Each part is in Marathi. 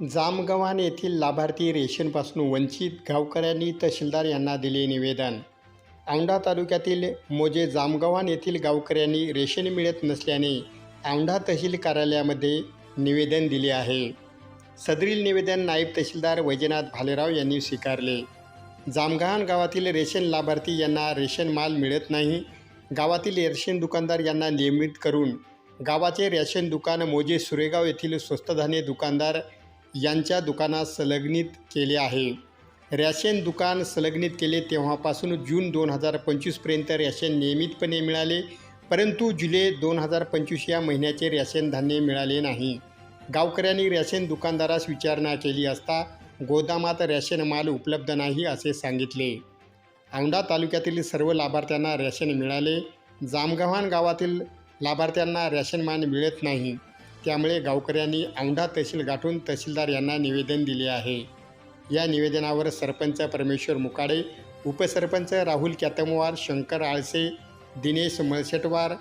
जामगव्हाण येथील लाभार्थी रेशनपासून वंचित गावकऱ्यांनी तहसीलदार यांना दिले निवेदन. औंढा तालुक्यातील मोजे जामगव्हाण येथील गावकऱ्यांनी रेशन मिळत नसल्याने औंढा तहसील कार्यालयामध्ये निवेदन दिले आहे. सदरील निवेदन नायब तहसीलदार वैजनाथ भालेराव यांनी स्वीकारले. जामगव्हाण गावातील रेशन लाभार्थी यांना रेशन माल मिळत नाही. गावातील रेशन दुकानदार यांना नियमित करून गावाचे रेशन दुकान मोजे सुरेगाव येथील स्वस्त धान्य दुकानदार यांच्या दुकानात संलग्नित केले आहे. रॅशन दुकान संलग्नित केले तेव्हापासून जून दोन हजार पंचवीसपर्यंत रॅशन नियमितपणे मिळाले परंतु जुलै दोन हजार पंचवीस या महिन्याचे रॅशन धान्य मिळाले नाही. गावकऱ्यांनी रॅशन दुकानदारास विचारणा केली असता गोदामात रॅशन माल उपलब्ध नाही असे सांगितले. औंढा तालुक्यातील सर्व लाभार्थ्यांना रॅशन मिळाले. जामगव्हाण गावातील लाभार्थ्यांना रॅशन माल मिळत नाही. त्यामुळे गावकऱ्यांनी औंढा तहसील गाठून तहसीलदार यांना निवेदन दिले आहे. या निवेदनावर सरपंच परमेश्वर मुकाडे उपसरपंच राहुल कॅतमवार शंकर आळसे दिनेश मळशेटवार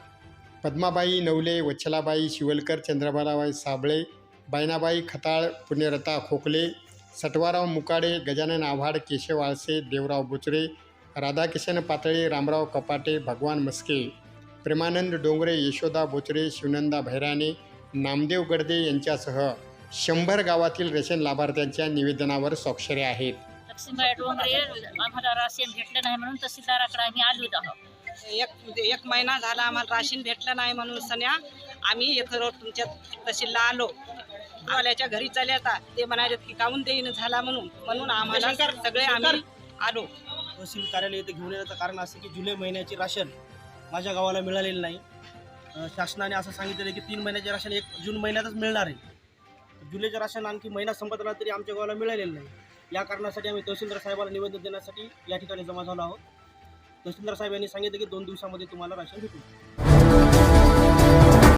पद्माबाई नवले वच्छलाबाई शिवलकर चंद्रबालाबाई साबळे बायनाबाई खताळ पुण्यरता खोकले सटवाराव मुकाडे गजानन आव्हाड केशव आळसे देवराव बुचरे राधाकिशन पातळे रामराव कपाटे भगवान मस्के प्रेमानंद डोंगरे यशोदा बोचरे शिवनंदा भैराणे नामदेव गडदे यांच्यासह शंभर गावातील रेशन लाभार्थ्यांच्या निवेदनावर स्वाक्षऱ्या आहेत. लक्ष्मीबाई डोंगरे आम्हाला राशन भेटलं नाही म्हणून तहसीलदाराकडे आम्ही आलो आहोत. एक म्हणजे एक महिना झाला आम्हाला राशन भेटलं नाही म्हणून सन्या आम्ही रोड तुमच्या तहसीलला आलो. वाल्याच्या घरी चाले आता. ते म्हणाले की काहून देईन झाला म्हणून. म्हणून आम्हाला सगळे आम्ही आलो. तहसील कार्यालय इथे घेऊन येण्याचं कारण असं की जुलै महिन्याचे राशन माझ्या गावाला मिळालेलं नाही. शासनाने असं सांगितलेलं की तीन महिन्याचे राशन एक जून महिन्यातच मिळणार आहे. जुलैचं राशन आणखी महिना संपत आला तरी आमच्या गावाला मिळालेलं नाही. या कारणासाठी आम्ही तहसीलदार साहेबाला निवेदन देण्यासाठी या ठिकाणी जमा झालो आहोत. तहसीलदार साहेब यांनी सांगितलं की दोन दिवसामध्ये तुम्हाला राशन भेटू